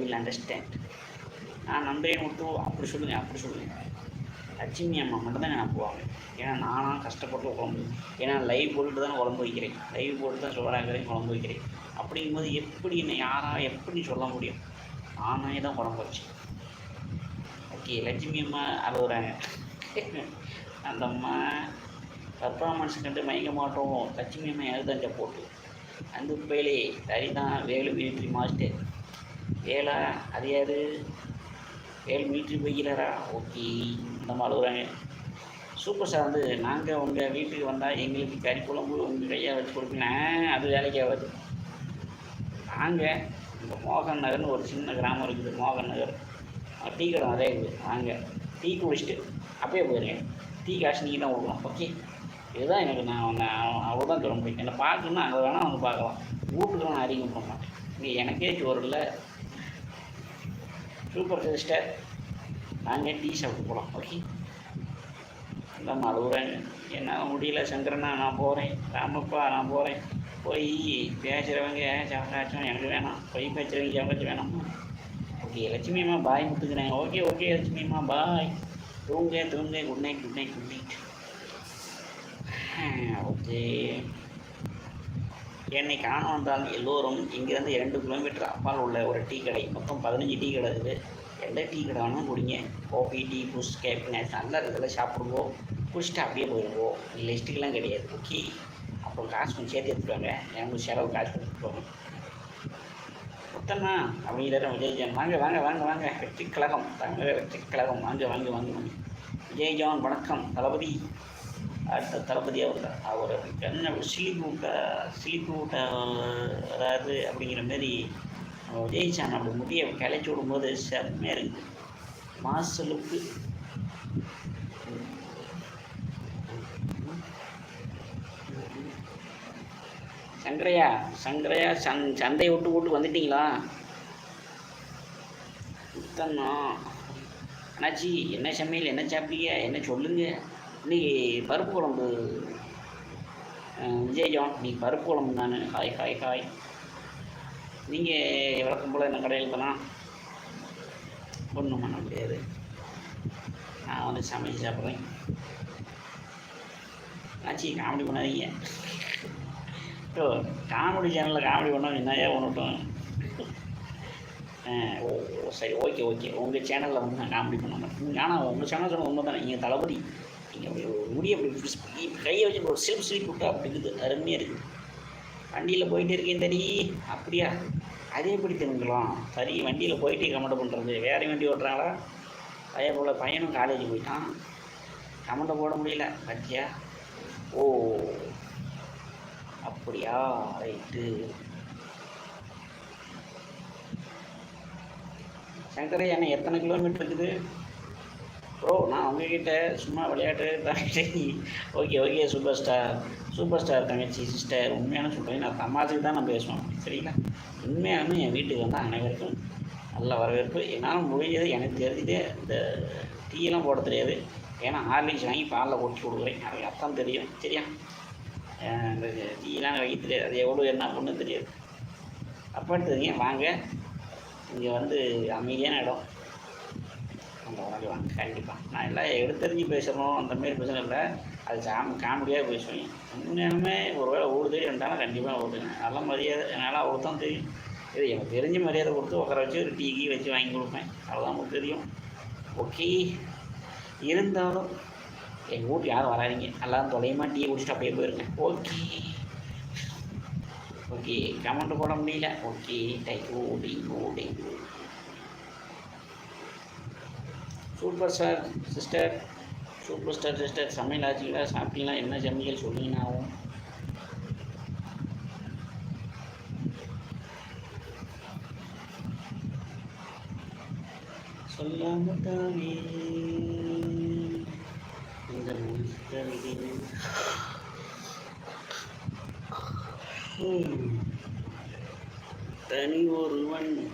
Will understand நான் நம்புறேன் விட்டு அப்படி சொல்லுங்கள் அப்படி சொல்லுங்கள் லட்சுமி அம்மா மட்டும் தான் நான் போவாங்க ஏன்னா நானாக கஷ்டப்பட்டு குழம்பு ஏன்னா லைவ் போட்டுட்டு தான் குழம்பு வைக்கிறேன். லைவ் போட்டு தான் சோறாக்கிறேன் குழம்பு வைக்கிறேன். அப்படிங்கும்போது எப்படி என்னை யாராக எப்படி சொல்ல முடியும்? நானே தான் குழம்பு வச்சேன். ஓகே லட்சுமி அம்மா அழுகுறாங்க அந்த அம்மா பர்ஃபார்மன்ஸ் கண்டு மயங்க மாட்டோம். லட்சுமி அம்மா எழுதஞ்ச போட்டு. அந்த பேலே சரிதான் வேலு மிலிட்ரி மாஸ்டர் வேலா அது யாரு? வேல் மிலிட்ரி போய்கிறாரா ஓகே இந்த மாதிரி அழுகுறாங்க. சூப்பர் சார் வந்து நாங்கள் உங்கள் வீட்டுக்கு வந்தால் எங்களுக்கு கறி குழம்பு உங்கள் கையாக வச்சு கொடுப்பீங்க அது வேலைக்கு ஆகாது. நாங்கள் இந்த மோகன் நகர்னு ஒரு சின்ன கிராமம் இருக்குது மோகன் நகர். டீ கடை நிறைய இருக்குது. நாங்கள் டீ குடிச்சிட்டு அப்படியே போயிருங்க. டீ காசு நீங்கள் தான் கொடுக்கணும். ஓகே. இதுதான் எனக்கு நான் நான் அவ்வளோதான் சொல்ல முடியும். என்னை பார்க்கணுன்னா அங்கே வேணால் வந்து பார்க்கலாம். வீட்டுக்கு நான் அறிமுகம் பண்ண மாட்டேன் இங்கே எனக்கே சோறு இல்லை. சூப்பர் சிஸ்டர் நாங்கள் டீ சாப்பிட்டு போகலாம் ஓகே எல்லாம் அழுகுறேன் என்னால் முடியல சங்கரனா நான் போகிறேன் ராமப்பா நான் போகிறேன் போய் பேசுகிறவங்க சாப்பிட்டாச்சும் எனக்கு வேணாம். போய் பேசுகிறவங்க சாப்பிட்டு வேணாம்மா ஓகே லட்சுமி அம்மா பாய் முட்டுக்கிறேன் ஓகே ஓகே லட்சுமி அம்மா பாய் தூங்க தூங்க. Good night good night good night okay என்னை காண வந்தாலும் எல்லோரும் இங்கேருந்து இரண்டு கிலோமீட்டர் அப்பால் உள்ள ஒரு டீ கடை. மொத்தம் பதினஞ்சு டீ கடை இருக்குது எந்த டீ கடை வேணாலும் குடிங்க. காஃபி டீ புஷ் கேப் நல்லா இதில் சாப்பிடுவோம் குடிச்சிட்டு அப்படியே போயிடுவோம் லிஸ்ட்டுக்கெல்லாம் கிடையாது. ஓகே அப்புறம் காசு கொஞ்சம் சேர்த்து எடுத்துருவாங்க எனக்கு செலவு காசு கொடுத்துட்டு போங்க அப்படிங்கிற விஜய் வாங்க வாங்க வாங்க வாங்க. வெற்றி கழகம் தமிழக வெற்றி கழகம் வாங்க வாங்க வாங்க வாங்க. விஜய் ஜான் வணக்கம். தளபதி. அடுத்த தளபதி அவர் அவர் என்ன சிலிப்பு விட்ட சிலிப்பு அதாவது அப்படிங்கிற மாரி நம்ம அப்படி முடியை கிளச்சி விடும்போது செம்மையாக இருக்குது மாசலுக்கு. சங்கரையா சங்கரையா சந் சந்தையை விட்டு விட்டு வந்துட்டீங்களா? சுத்தண்ணா அண்ணாச்சி என்ன சமையல் என்ன சாப்பிட்டீங்க? என்ன சொல்லுங்கள் இன்னைக்கு பருப்பு குழம்பு அஹ், விஜய் ஜான் நீ பருப்பு குழம்பு நான் ஹாய் ஹாய் ஹாய். நீங்கள் வழக்கம் போல் என்ன கடையில் தானா ஒன்றும் பண்ண முடியாது. நான் வந்து சமைச்சு சாப்பிட்றேன். ஆச்சு காமெடி பண்ணாதீங்க. ஓ காமெடி சேனலில் காமெடி பண்ணால் என்னையா ஒன்றுட்டோம் ஓ ஓ, சரி ஓகே ஓகே. உங்கள் சேனலில் வந்து நான் காமெடி பண்ண மாட்டேன். ஆனால் உங்கள் சேனல் சொன்ன உண்மை தானே நீங்கள் தளபதி. நீங்கள் அப்படி ஒரு முடியை அப்படி இப்படி இப்படி கையை வச்சு ஒரு சிலிப் சிலிப் விட்டு அப்படி இருக்குது அருமையாக இருக்குது வண்டியில் போயிட்டே இருக்கேன் தடி. அப்படியா? அதே எப்படி தெரிஞ்சுக்கலாம் சரி வண்டியில் போயிட்டே கமெண்ட் பண்ணுறது வேறு வண்டி ஓட்டுறாங்களா? அதே போல் பையனும் காலேஜ் போயிட்டான். கமெண்ட்டை போட முடியல. பத்தியா? ஓ அப்படியா? ரைட்டு. சங்கரை என்ன எத்தனை கிலோமீட்டர் இருக்குது? ப்ரோ நான் உங்ககிட்ட சும்மா விளையாட்டு தங்கச்சி okay okay super star super star தங்கச்சி சிஸ்டர் உண்மையான சொல்கிறேன் நான் தமாசுக்கு தான் நான் பேசுவேன். சரிங்களா? உண்மையான என் வீட்டுக்கு வந்தால் அனைவருக்கும் நல்ல வரவேற்பு. என்னால் முடிஞ்சது எனக்கு தெரிஞ்சதே இந்த டீயெல்லாம் போட தெரியாது. ஏன்னா ஹார்லிக்ஸ் வாங்கி பாலில் கொட்டி கொடுக்குறேன். அது அர்த்தம் தெரியும். சரியா? இந்த டீயெல்லாம் வைக்க தெரியாது. அது எவ்வளோ என்ன பண்ணு தெரியாது. அப்போ எடுத்துங்க வாங்க. இங்கே வந்து அமைதியான இடம். அந்த மாதிரி வாங்க கண்டிப்பாக நான் எல்லாம் எடுத்தறிஞ்சு பேசுகிறோம் அந்த மாதிரி பிரச்சனை இல்லை அது சாம் காமெடியாக பேசுவேன் உண்மையாலுமே ஒரு வேளை ஊர் தேடி வந்தாலும் கண்டிப்பாக ஓடுங்க நல்ல மரியாதை என்னால் அவ்வளோ தெரியும் இது எனக்கு தெரிஞ்ச மரியாதை கொடுத்து உட்கார வச்சு ஒரு டீ கீ வச்சு வாங்கி கொடுப்பேன் அவ்வளோதான் உங்களுக்கு தெரியும் ஓகே இருந்தாலும் எங்கள் வீட்டுக்கு யாரும் வராதீங்க எல்லாம் தொலையமா டீ குடிச்சிட்டு அப்படியே போயிருங்க ஓகே ஓகே கமெண்ட் போட முடியல ஓகே டைகோ ஓடி ஓடி super star sister. Super star sister. சமையல் ஆச்சுங்களா சாப்பிட்டீங்களா? என்ன சமையல் சொல்லிங்கன்னா ஆகும் சொல்லாம தானே இந்த மனசு தருகிறேன். ஹம். தனி ஒருவன்.